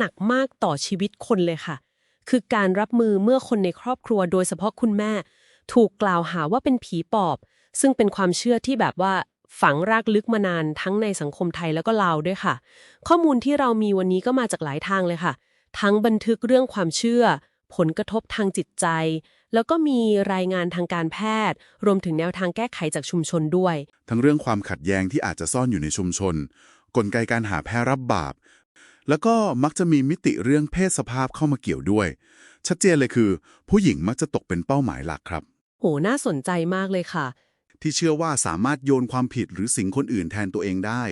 หนักมากต่อชีวิตคนเลยค่ะ คือการรับมือเมื่อคนในครอบครัวโดยเฉพาะคุณแม่ ถูกกล่าวหาว่าเป็นผีปอบ ซึ่งเป็นความเชื่อที่แบบว่าฝังรากลึกมานานทั้งในสังคมไทยแล้วก็ลาวด้วยค่ะ ข้อมูลที่เรามีวันนี้ก็มาจากหลายทางเลยค่ะ ทั้งบันทึกเรื่องความเชื่อ ผลกระทบทางจิตใจ แล้วก็มีรายงานทางการแพทย์ รวมถึงแนวทางแก้ไขจากชุมชนด้วย ทั้งเรื่องความขัดแย้งที่อาจจะซ่อนอยู่ในชุมชน กลไกการหาแพ้รับบาป แล้วก็มักจะมีมิติเรื่องเพศสภาพเข้ามาเกี่ยวด้วย ชัดเจนเลยคือ ผู้หญิงมักจะตกเป็นเป้าหมายหลักครับ โห น่าสนใจมากเลยค่ะ ที่เชื่อว่าสามารถโยนความผิดหรือสิ่งคนอื่นแทนตัวเองได้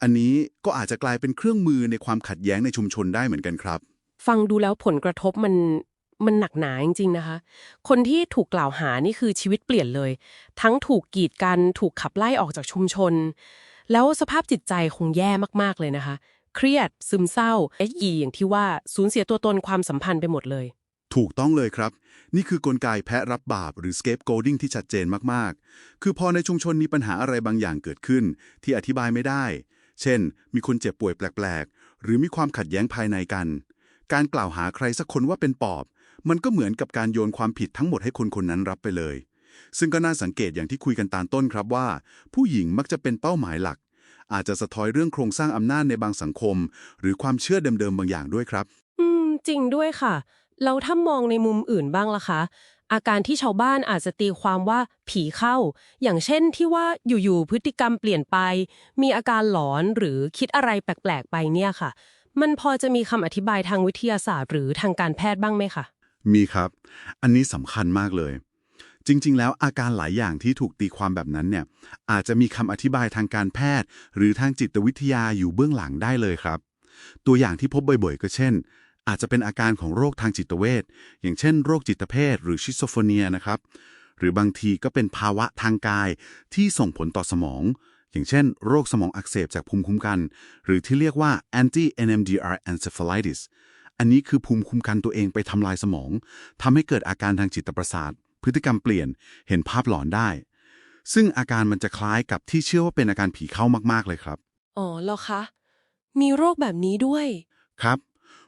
อันนี้ก็อาจจะกลายเป็นเครื่องมือในความขัดแย้งในชุมชนได้เหมือนกันครับ ฟังดูแล้วผลกระทบมันมันหนักหนาจริงๆนะคะ คนที่ถูกกล่าวหานี่คือชีวิตเปลี่ยนเลย ทั้งถูกกีดกัน ถูกขับไล่ออกจากชุมชน แล้วสภาพจิตใจคงแย่มากๆเลยนะคะ เครียด ซึมเศร้า SE อย่างที่ว่าสูญเสียตัวตนความสัมพันธ์ไปหมดเลย ถูกต้องเลยครับ นี่คือกลไกแพะรับบาปหรือ scapegoating ที่ชัดเจนมาก ๆ คือพอในชุมชนมีปัญหาอะไรบางอย่างเกิดขึ้น ที่อธิบายไม่ได้ เช่น มีคนเจ็บป่วยแปลก ๆ หรือมีความขัดแย้งภายในกัน การกล่าวหาใครสักคนว่าเป็นปอบ มันก็เหมือนกับการโยนความผิดทั้งหมดให้คนคนนั้นรับไปเลย ซึ่งก็น่าสังเกตอย่างที่คุยกันตอนต้นครับว่า ผู้หญิงมักจะเป็นเป้าหมายหลัก อาจจะสะท้อยเรื่องโครงสร้างอำนาจในบางสังคม หรือความเชื่อเดิมๆบางอย่างด้วยครับ อืม จริงด้วยค่ะ เราถ้ามองในมุมอื่นบ้างล่ะคะ อาการที่ชาวบ้านอาจจะตีความว่าผีเข้า อย่างเช่นที่ว่าอยู่ๆพฤติกรรมเปลี่ยนไป มีอาการหลอนหรือคิดอะไรแปลกๆไปเนี่ยค่ะ มันพอจะมีคำอธิบายทางวิทยาศาสตร์ หรือทางการแพทย์บ้างไหมคะมีครับ อันนี้สำคัญมากเลย จริง ๆ แล้วอาการหลายอย่างที่ถูกตีความแบบนั้นเนี่ยอาจจะมีคำอธิบายทางการแพทย์ หรือทางจิตวิทยาอยู่เบื้องหลังได้เลยครับ ตัวอย่างที่พบบ่อยๆ ก็เช่น อาจจะเป็นอาการของโรคทางจิตเวชอย่างเช่น โรคจิตเภทหรือชิสโฟเนียนะครับ หรือบางทีก็เป็นภาวะทางกายที่ส่งผลต่อสมอง อย่างเช่น โรคสมองอักเสบจากภูมิคุ้มกัน หรือที่เรียกว่า anti NMDR encephalitis อันนี้คือภูมิคุ้มกันตัวเองไปทำลายสมองทำให้เกิดอาการทางจิตประสาท พฤติกรรมเปลี่ยน เห็นภาพหลอนได้ ซึ่งอาการมันจะคล้ายกับที่เชื่อว่าเป็นอาการผีเข้ามากๆเลยครับ อ๋อเหรอคะ มีโรคแบบนี้ด้วย ครับ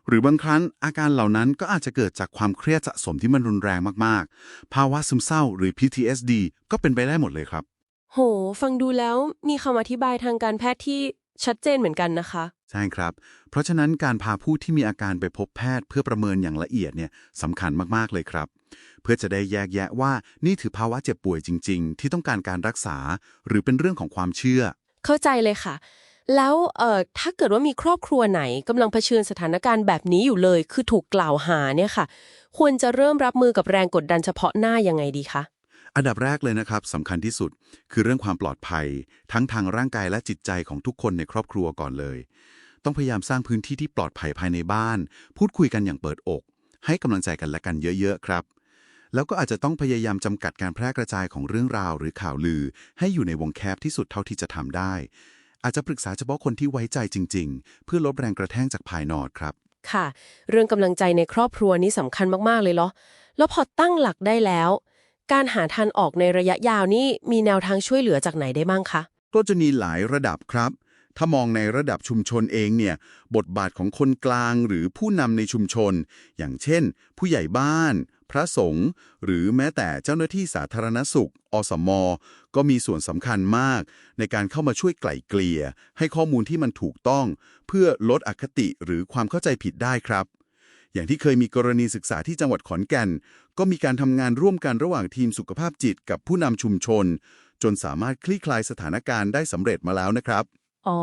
หรือบางครั้งอาการเหล่านั้นก็อาจจะเกิดจากความเครียดสะสมที่มันรุนแรงมากๆ ภาวะซึมเศร้าหรือ PTSD ก็เป็นไปได้หมดเลยครับ โห ฟังดูแล้วมีคำอธิบายทางการแพทย์ที่ ชัดเจนเหมือนกันนะคะ ใช่ครับ เพราะฉะนั้นการพาผู้ที่มีอาการไปพบแพทย์เพื่อประเมินอย่างละเอียดเนี่ยสำคัญมากๆเลยครับ เพื่อจะได้แยกแยะว่านี่ถือภาวะเจ็บป่วยจริง ๆ ที่ต้องการการรักษา หรือเป็นเรื่องของความเชื่อ เข้าใจเลยค่ะ แล้วเอ่อถ้าเกิดว่ามีครอบครัวไหนกำลังเผชิญสถานการณ์แบบนี้อยู่เลย คือถูกกล่าวหาเนี่ยค่ะ ควรจะเริ่มรับมือกับแรงกดดันเฉพาะหน้ายังไงดีคะ อันดับแรกเลยนะครับสำคัญที่สุดคือเรื่องความปลอดภัย ทั้งทางร่างกายและจิตใจของทุกคนในครอบครัวก่อนเลย ต้องพยายามสร้างพื้นที่ที่ปลอดภัยภายในบ้าน พูดคุยกันอย่างเปิดอก ให้กำลังใจกันและกันเยอะๆครับ แล้วก็อาจจะต้องพยายามจำกัดการแพร่กระจายของเรื่องราว หรือข่าวลือ ให้อยู่ในวงแคบที่สุดเท่าที่จะทำได้ อาจจะปรึกษาเฉพาะคนที่ไว้ใจจริง ๆ เพื่อลดแรงกระแทกจากภายนอกครับค่ะ เรื่องกำลังใจในครอบครัวนี้สำคัญมากๆเลยเหรอ แล้วพอตั้งหลักได้แล้ว การหาทางออกในระยะยาวนี่มีแนวทางช่วยเหลือจากไหนได้บ้างคะ ก็จะมีหลายระดับครับ ถ้ามองในระดับชุมชนเองเนี่ย บทบาทของคนกลางหรือผู้นำในชุมชน อย่างเช่น ผู้ใหญ่บ้าน พระสงฆ์หรือแม้แต่เจ้าหน้าที่สาธารณสุข อสม ก็มีส่วนสำคัญมาก ในการเข้ามาช่วยไกล่เกลี่ย ให้ข้อมูลที่มันถูกต้อง เพื่อลดอคติหรือความเข้าใจผิดได้ครับ อย่างที่เคยมีกรณีศึกษาที่จังหวัดขอนแก่น ก็มีการทำงานร่วมกันระหว่างทีมสุขภาพจิตกับผู้นำชุมชน จนสามารถคลี่คลายสถานการณ์ได้สำเร็จมาแล้วนะครับ อ๋อ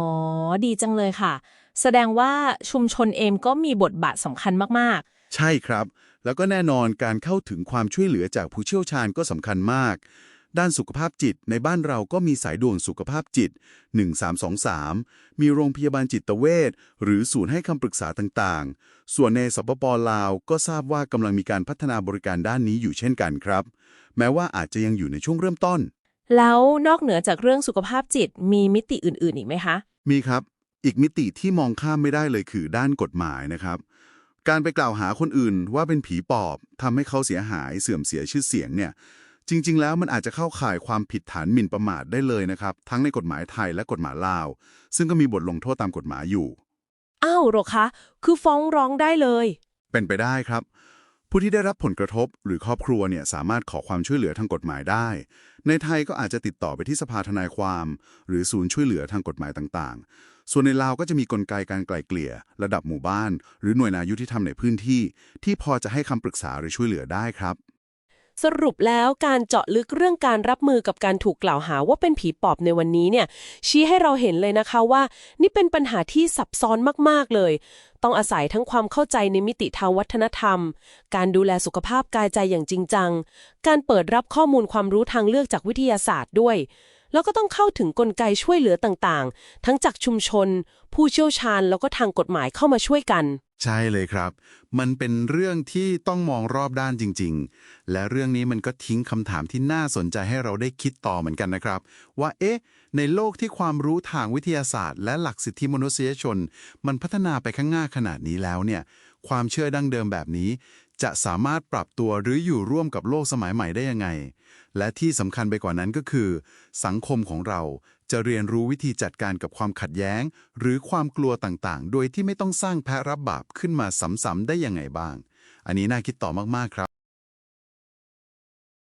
ดีจังเลยค่ะ แสดงว่าชุมชนเองก็มีบทบาทสำคัญมากใช่ครับ แล้วก็แน่นอนการเข้าถึงความช่วยเหลือจากผู้เชี่ยวชาญก็สำคัญมาก ด้านสุขภาพจิตในบ้านเราก็มีสายด่วนสุขภาพจิต 1323 มีโรงพยาบาลจิตเวชหรือศูนย์ให้คำปรึกษาต่างๆ ส่วนในสปปลาวก็ทราบว่ากำลังมีการพัฒนาบริการด้านนี้อยู่เช่นกันครับ แม้ว่าอาจจะยังอยู่ในช่วงเริ่มต้นๆแล้วนอกเหนือจากเรื่องสุขภาพจิตมีมิติอื่นๆ อีกไหมคะ มีครับ อีกมิติที่มองข้ามไม่ได้เลยคือด้านกฎหมายนะครับการไปกล่าวหาคนอื่นว่าเป็นผีปอบทำให้เขาเสียหายเสื่อมเสียชื่อเสียงเนี่ย จริง ๆ แล้วมันอาจจะเข้าข่ายความผิดฐานหมิ่นประมาทได้เลยนะครับ ทั้งในกฎหมายไทยและกฎหมายลาว ซึ่งก็มีบทลงโทษตามกฎหมายอยู่อ้าวเหรอคะคือฟ้องร้องได้เลย เป็นไปได้ครับ ผู้ที่ได้รับผลกระทบหรือครอบครัวเนี่ยสามารถขอความช่วยเหลือทางกฎหมายได้ ในไทยก็อาจจะติดต่อไปที่สภาทนายความ หรือศูนย์ช่วยเหลือทางกฎหมายต่างๆ ส่วนในลาวก็จะมีกลไกการไกล่เกลี่ย ระดับหมู่บ้าน หรือหน่วยงานยุติธรรมในพื้นที่ ที่พอจะให้คำปรึกษาหรือช่วยเหลือได้ครับ สรุปแล้วการเจาะลึกเรื่องการรับมือกับการถูกกล่าวหาว่าเป็นผีปอบในวันนี้เนี่ยชี้ให้เราเห็นเลยนะคะว่า นี่เป็นปัญหาที่ซับซ้อนมากๆเลย ต้องอาศัยทั้งความเข้าใจในมิติทางวัฒนธรรม การดูแลสุขภาพกายใจอย่างจริงจัง การเปิดรับข้อมูลความรู้ทางเลือกจากวิทยาศาสตร์ด้วย แล้วก็ต้องเข้าถึงกลไกช่วยเหลือต่างๆ ทั้งจากชุมชน ผู้เชี่ยวชาญแล้วก็ทางกฎหมายเข้ามาช่วยกัน ใช่เลยครับ มันเป็นเรื่องที่ต้องมองรอบด้านจริง ๆ และเรื่องนี้มันก็ทิ้งคำถามที่น่าสนใจให้เราได้คิดต่อเหมือนกันนะครับ ว่าเอ๊ะ ในโลกที่ความรู้ทางวิทยาศาสตร์ และหลักสิทธิมนุษยชน มันพัฒนาไปข้างหน้าขนาดนี้แล้วเนี่ย ความเชื่อดั้งเดิมแบบนี้ จะสามารถปรับตัวหรืออยู่ร่วมกับโลกสมัยใหม่ได้ยังไง และที่สำคัญไปกว่านั้นก็คือ สังคมของเราจะเรียนรู้วิธีจัดการกับความขัดแย้ง หรือความกลัวต่างๆ โดยที่ไม่ต้องสร้างแพะรับบาปขึ้นมาซ้ำๆได้ยังไงบ้าง อันนี้น่าคิดต่อมากๆครับ